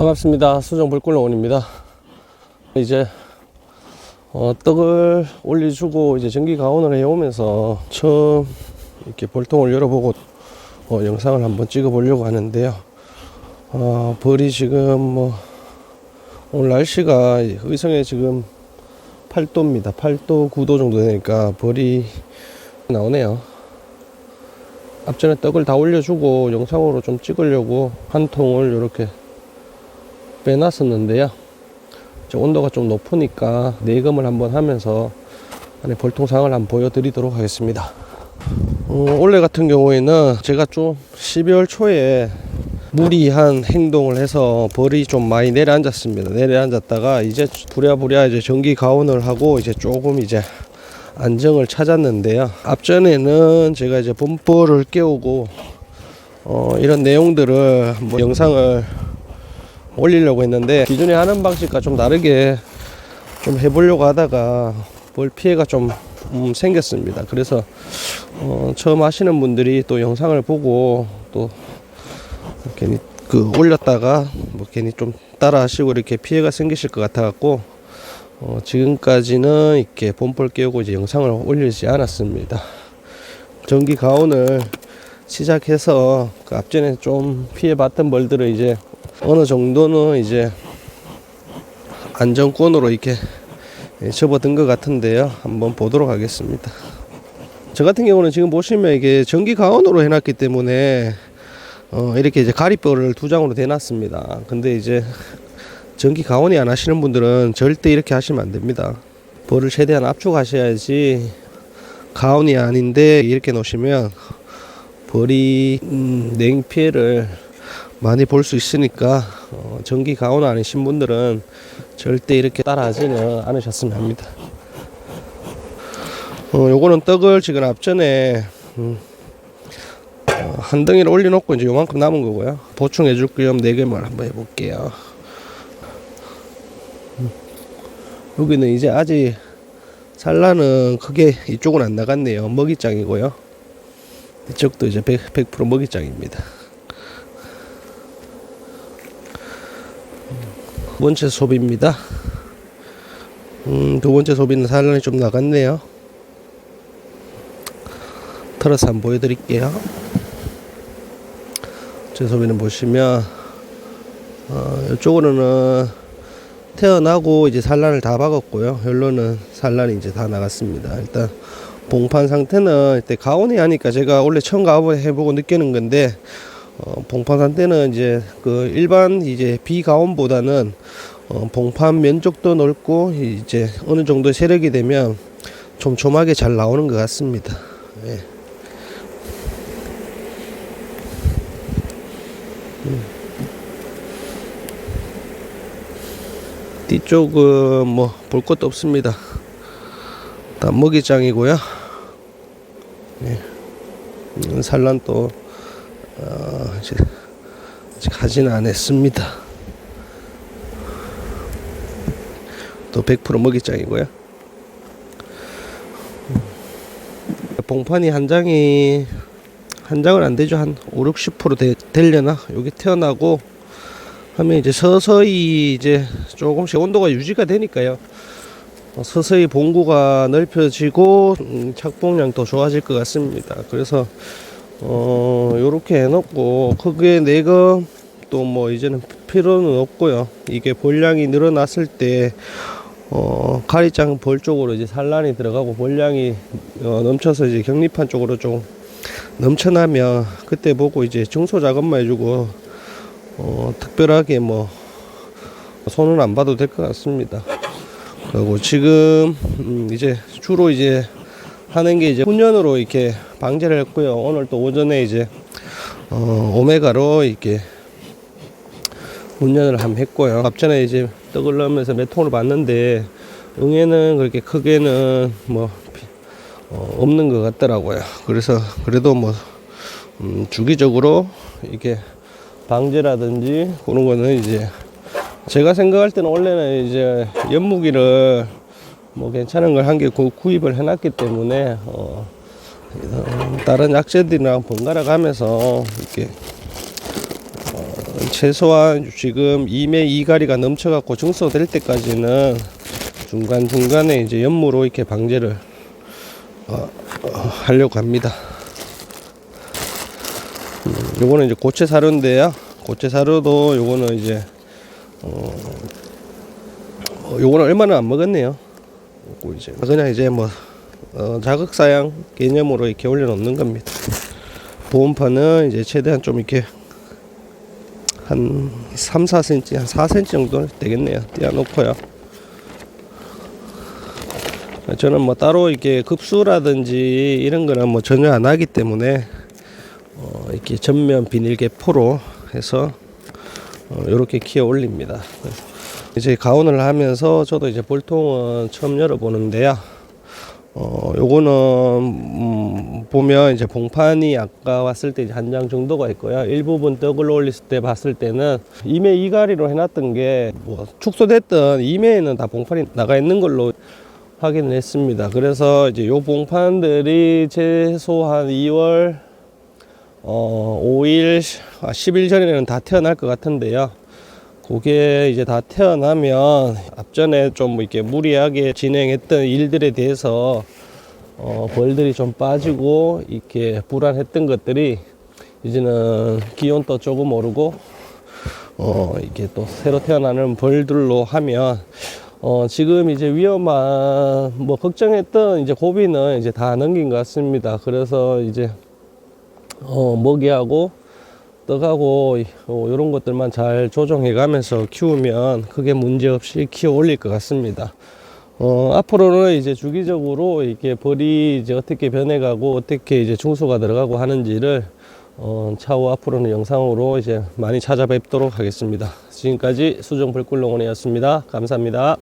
반갑습니다. 수정 불꿀농원입니다. 이제 어, 떡을 올려주고 이제 전기 가온을 해오면서 처음 이렇게 볼통을 열어보고 어, 영상을 한번 찍어보려고 하는데요. 어, 벌이 지금 뭐 오늘 날씨가 의성에 지금 8도입니다. 8도, 9도 정도 되니까 벌이 나오네요. 앞전에 떡을 다 올려주고 영상으로 좀 찍으려고 한 통을 이렇게 빼놨었는데요. 온도가 좀 높으니까 내금을 한번 하면서 안에 벌통상을 한번 보여드리도록 하겠습니다. 어, 올해 같은 경우에는 제가 좀 12월 초에 무리한 행동을 해서 벌이 좀 많이 내려앉았습니다. 내려앉았다가 이제 부랴부랴 이제 전기 가온을 하고 이제 조금 이제 안정을 찾았는데요. 앞전에는 제가 이제 분포를 깨우고 어, 이런 내용들을 한번 영상을 올리려고 했는데 기존에 하는 방식과 좀 다르게 좀 해보려고 하다가 벌 피해가 좀 음, 생겼습니다. 그래서 어, 처음 하시는 분들이 또 영상을 보고 또 괜히 그 올렸다가 뭐 괜히 좀 따라 하시고 이렇게 피해가 생기실 것 같아 갖고 어, 지금까지는 이렇게 본볼 깨우고 이제 영상을 올리지 않았습니다. 전기 가온을 시작해서 그 앞전에 좀 피해 봤던 벌들을 이제 어느 정도는 이제 안정권으로 이렇게 예, 접어든 것 같은데요. 한번 보도록 하겠습니다. 저 같은 경우는 지금 보시면 이게 전기 가온으로 해놨기 때문에 어, 이렇게 이제 가리뼈를 두 장으로 대놨습니다. 근데 이제 전기 가온이 안 하시는 분들은 절대 이렇게 하시면 안 됩니다. 볼을 최대한 압축하셔야지 가온이 아닌데 이렇게 놓으시면 벌이 음, 냉 피해를 많이 볼 수 있으니까 어, 전기 가온 아니신 분들은 절대 이렇게 따라하지는 않으셨으면 합니다. 어, 요거는 떡을 지금 앞전에 음, 어, 한 덩이를 올려놓고 이제 요만큼 남은 거고요. 보충해 줄겸 4개만 한번 해볼게요. 음, 여기는 이제 아직 산란은 크게 이쪽은 안 나갔네요. 먹이장이고요. 이쪽도 이제 100%, 100% 먹이장입니다. 두 번째 소비입니다. 음, 두 번째 소비는 산란이 좀 나갔네요. 털어서 한번 보여드릴게요. 제 소비는 보시면, 어, 이쪽으로는 태어나고 이제 산란을 다 박았고요. 열로는 산란이 이제 다 나갔습니다. 일단 봉판 상태는 이때 가온이 하니까 제가 원래 처음 가해보고 느끼는 건데 어, 봉판 상태는 이제 그 일반 이제 비가온보다는 어, 봉판 면적도 넓고 이제 어느 정도 세력이 되면 촘촘하게 잘 나오는 것 같습니다. 예. 음. 뒤쪽은 뭐 볼 것도 없습니다. 다 먹이장이고요. 예. 음, 산란 또 어, 이제 아직 하지는 않았습니다. 또 100% 먹이장이고요. 음. 봉판이 한 장이 한 장은 안 되죠. 한 5, 60% 되, 되려나? 여기 태어나고 하면 이제 서서히 이제 조금씩 온도가 유지가 되니까요. 어, 서서히 봉구가 넓혀지고 음, 착봉량도 좋아질 것 같습니다. 그래서 어 요렇게 해놓고 크게 내거 또뭐 이제는 필요는 없고요. 이게 볼량이 늘어났을 때 어, 가리장 볼 쪽으로 이제 산란이 들어가고 볼량이 어, 넘쳐서 이제 격리판 쪽으로 좀 넘쳐나면 그때 보고 이제 청소 작업만 해주고 어, 특별하게 뭐 손은 안 봐도 될 것 같습니다. 그리고 지금 음, 이제 주로 이제 하는 게 이제 훈련으로 이렇게 방제를 했고요. 오늘 또 오전에 이제 어, 오메가로 이렇게 훈련을 함 했고요. 앞전에 이제 떡을 넣으면서 몇 통을 봤는데 응애는 그렇게 크게는 뭐 어, 없는 것 같더라고요. 그래서 그래도 뭐 음, 주기적으로 이렇게 방제라든지 그런 거는 이제 제가 생각할 때는 원래는 이제 연무기를 뭐 괜찮은 걸 한 개 구입을 해놨기 때문에 어, 어, 다른 약재들이랑 번갈아 가면서 이렇게 어, 최소한 지금 2매 2가리가 넘쳐갖고 증소될 때까지는 중간 중간에 이제 연무로 이렇게 방제를 어, 어, 하려고 합니다. 음, 요거는 이제 고체 사료인데요. 고체 사료도 요거는 이제 어, 어, 요거는 얼마나 안 먹었네요. 요거 이제 그냥 이제 뭐 어, 자극 사양 개념으로 이렇게 올려놓는 겁니다. 보온판은 이제 최대한 좀 이렇게 한 3, 4cm, 한 4cm 정도 되겠네요. 띄워놓고요. 저는 뭐 따로 이렇게 급수라든지 이런 거는 뭐 전혀 안 하기 때문에 어, 이렇게 전면 비닐 개포로 해서 어, 이렇게 키워 올립니다. 이제 가온을 하면서 저도 이제 볼통은 처음 열어보는데요. 어, 요거는, 음, 보면 이제 봉판이 아까 왔을 때 한 장 정도가 있고요. 일부분 떡을 올렸을 때 봤을 때는 2매 2가리로 해놨던 게, 뭐, 축소됐던 2매에는 다 봉판이 나가 있는 걸로 확인을 했습니다. 그래서 이제 요 봉판들이 최소한 2월, 어, 5일, 아, 10일 전에는 다 태어날 것 같은데요. 그게 이제 다 태어나면 앞전에 좀 이렇게 무리하게 진행했던 일들에 대해서 어, 벌들이 좀 빠지고 이렇게 불안했던 것들이 이제는 기온도 조금 오르고 어, 이렇게 또 새로 태어나는 벌들로 하면 어, 지금 이제 위험한 뭐 걱정했던 이제 고비는 이제 다 넘긴 것 같습니다. 그래서 이제 어, 먹이하고 떡하고 이런 것들만 잘 조정해 가면서 키우면 크게 문제 없이 키워 올릴 것 같습니다. 어, 앞으로는 이제 주기적으로 이렇게 벌이 이제 어떻게 변해가고 어떻게 이제 중소가 들어가고 하는지를 어, 차후 앞으로는 영상으로 이제 많이 찾아뵙도록 하겠습니다. 지금까지 수정 벌꿀농원이었습니다. 감사합니다.